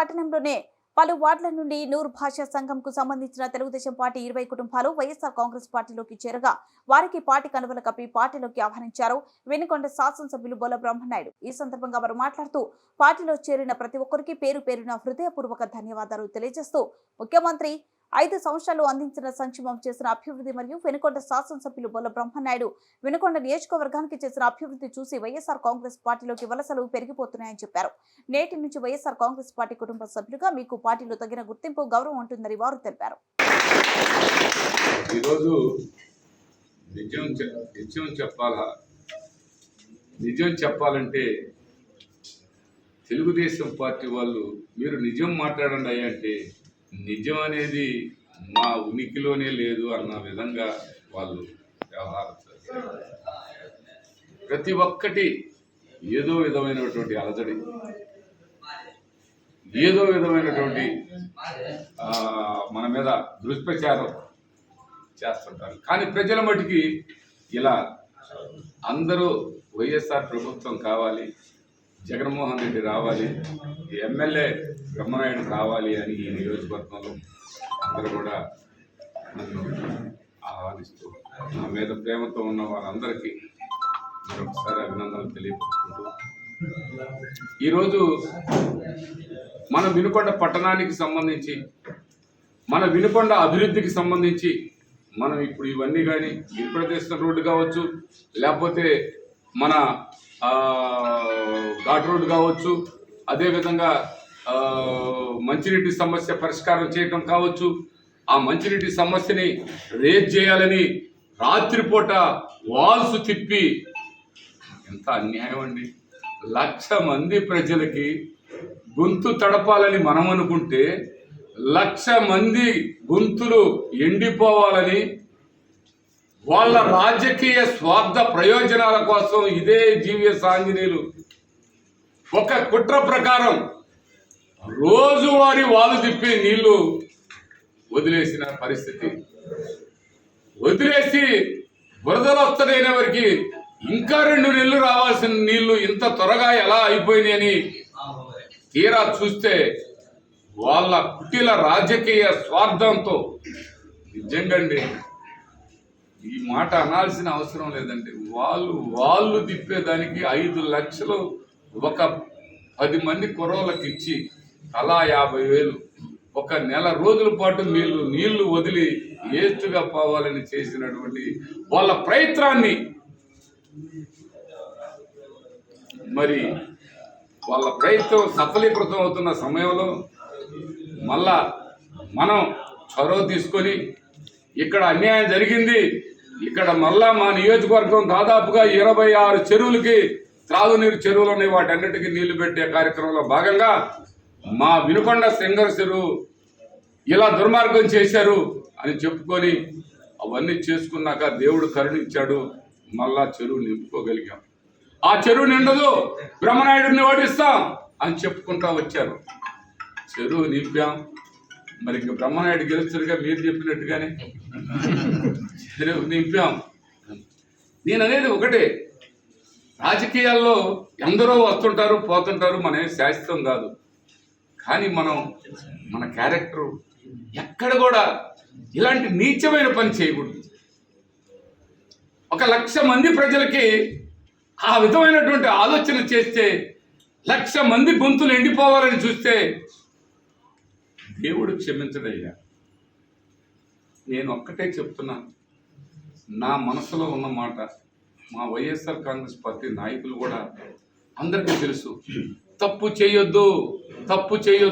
పట్టణంలోనే పలు వార్డుల నుండి నూర్ భాషా సంఘంకు సంబంధించిన తెలుగుదేశం పార్టీ ఇరవై కుటుంబాలు వైఎస్ఆర్ కాంగ్రెస్ పార్టీలోకి చేరగా వారికి పార్టీ కనువలు కప్పి పార్టీలోకి ఆహ్వానించారు. వెనుకొండ శాసనసభ్యులు బోల బ్రహ్మనాయుడు. ఈ సందర్భంగా వారు మాట్లాడుతూ పార్టీలో చేరిన ప్రతి ఒక్కరికి పేరు పేరున హృదయపూర్వక ధన్యవాదాలు తెలియజేస్తూ ముఖ్యమంత్రి ఐదు సంవత్సరాలు అందించిన సంక్షేమం చేసిన అభివృద్ధి మరియు వెనుకొండ శాసనసభ్యులు బొల్ల బ్రహ్మనాయుడు వెనుకొండ నియోజకవర్గానికి చేసిన అభివృద్ధి చూసి వైఎస్ఆర్ కాంగ్రెస్ పార్టీలోకి వలసలు పెరిగిపోతున్నాయని చెప్పారు. నేటి నుంచి వైఎస్ఆర్ కాంగ్రెస్ పార్టీ కుటుంబ సభ్యులుగా మీకు పార్టీలో తగిన గుర్తింపు గౌరవం ఉంటుందని వారు తెలిపారు. ఈరోజు నిజం నిజం చెప్పాలా? నిజం చెప్పాలంటే తెలుగుదేశం పార్టీ వాళ్ళు మీరు నిజం మాట్లాడండి అయ్యా అంటే నిజం అనేది మా ఉనికిలోనే లేదు అన్న విధంగా వాళ్ళు వ్యవహారం చేస్తారు ప్రతి ఒక్కటి ఏదో విధమైనటువంటి అలజడి ఏదో విధమైనటువంటి మన మీద దుష్ప్రచారం చేస్తుంటారు. కానీ ప్రజల మటుకి ఇలా అందరూ వైఎస్ఆర్ ప్రభుత్వం కావాలి జగన్మోహన్ రెడ్డి రావాలి ఎమ్మెల్యే బ్రహ్మనాయుడు కావాలి అని ఈ నియోజకవర్గంలో అందరూ కూడా నన్ను ఆహ్వానిస్తూ నా మీద ప్రేమతో ఉన్న వారందరికీ మరొకసారి అభినందనలు తెలియపరుచుకుంటూ ఈరోజు మన వినుకొండ పట్టణానికి సంబంధించి మన వినుకొండ అభివృద్ధికి సంబంధించి మనం ఇప్పుడు ఇవన్నీ కానీ గిరిప్రదేశం రోడ్డు కావచ్చు లేకపోతే మన ఘాట్ రోడ్డు కావచ్చు అదేవిధంగా మంచినీటి సమస్య పరిష్కారం చేయడం కావచ్చు. ఆ మంచినీటి సమస్యని రేజ్ చేయాలని రాత్రిపూట వాల్స్ తిప్పి ఎంత అన్యాయం అండి. లక్ష మంది ప్రజలకి గొంతు తడపాలని మనం అనుకుంటే లక్ష మంది గొంతులు ఎండిపోవాలని వాళ్ళ రాజకీయ స్వార్థ ప్రయోజనాల కోసం ఇదే జీవిఎస్ ఆంజనేయులు. ఒక కుట్ర ప్రకారం రోజువారి వాళ్ళు తిప్పి నీళ్ళు వదిలేసిన పరిస్థితి. వదిలేసి బురదలు వస్తున్నాయిన వారికి ఇంకా రెండు నెలలు రావాల్సిన నీళ్ళు ఇంత త్వరగా ఎలా అయిపోయినాయని తీరా చూస్తే వాళ్ళ కుటిల రాజకీయ స్వార్థంతో నిజంగండి. ఈ మాట అనాల్సిన అవసరం లేదండి. వాళ్ళు వాళ్ళు తిప్పేదానికి ఐదు లక్షలు ఒక పది మంది కుర్రోళ్ళకి ఇచ్చి అలా యాభై వేలు. ఒక నెల రోజుల పాటు నీళ్ళు నీళ్ళు వదిలి ఏస్తుగా పోవాలని చేసినటువంటి వాళ్ళ ప్రయత్నాన్ని మరి వాళ్ళ ప్రయత్నం సఫలీకృతం అవుతున్న సమయంలో మళ్ళా మనం చొరవ తీసుకొని ఇక్కడ అన్యాయం జరిగింది. ఇక్కడ మళ్ళా మా నియోజకవర్గం దాదాపుగా ఇరవై ఆరు చెరువులకి త్రాగునీరు చెరువులు ఉన్నాయి. వాటన్నిటికీ నీళ్ళు పెట్టే కార్యక్రమంలో భాగంగా మా వినుకొండ సింగర్ చెరువు ఇలా దుర్మార్గం చేశారు అని చెప్పుకొని అవన్నీ చేసుకున్నాక దేవుడు కరుణించాడు. మళ్ళా చెరువు నింపుకోగలిగాం. ఆ చెరువు నిండదు. బ్రహ్మనాయుడిని ఓడిస్తాం అని చెప్పుకుంటా వచ్చారు. చెరువు నింపాం. మరి ఇంక బ్రహ్మనాయుడు గెలుస్తారుగా మీరు చెప్పినట్టుగానే. నింపాం. నేను అనేది ఒకటే. రాజకీయాల్లో ఎందరో వస్తుంటారు పోతుంటారు మన శాశ్వతం కాదు. కానీ మనం మన క్యారెక్టర్ ఎక్కడ కూడా ఇలాంటి నీచమైన పని చేయకూడదు. ఒక లక్ష మంది ప్రజలకి ఆ విధమైనటువంటి ఆలోచన చేస్తే లక్ష మంది గొంతులు ఎండిపోవాలని చూస్తే దేవుడు క్షమించడయ్యా. నేను ఒక్కటే చెప్తున్నాను నా మనసులో ఉన్న మాట మా వైఎస్ఆర్ కాంగ్రెస్ పార్టీ నాయకులు కూడా అందరికీ తెలుసు. తప్పు చేయొద్దు తప్పు చేయొద్దు.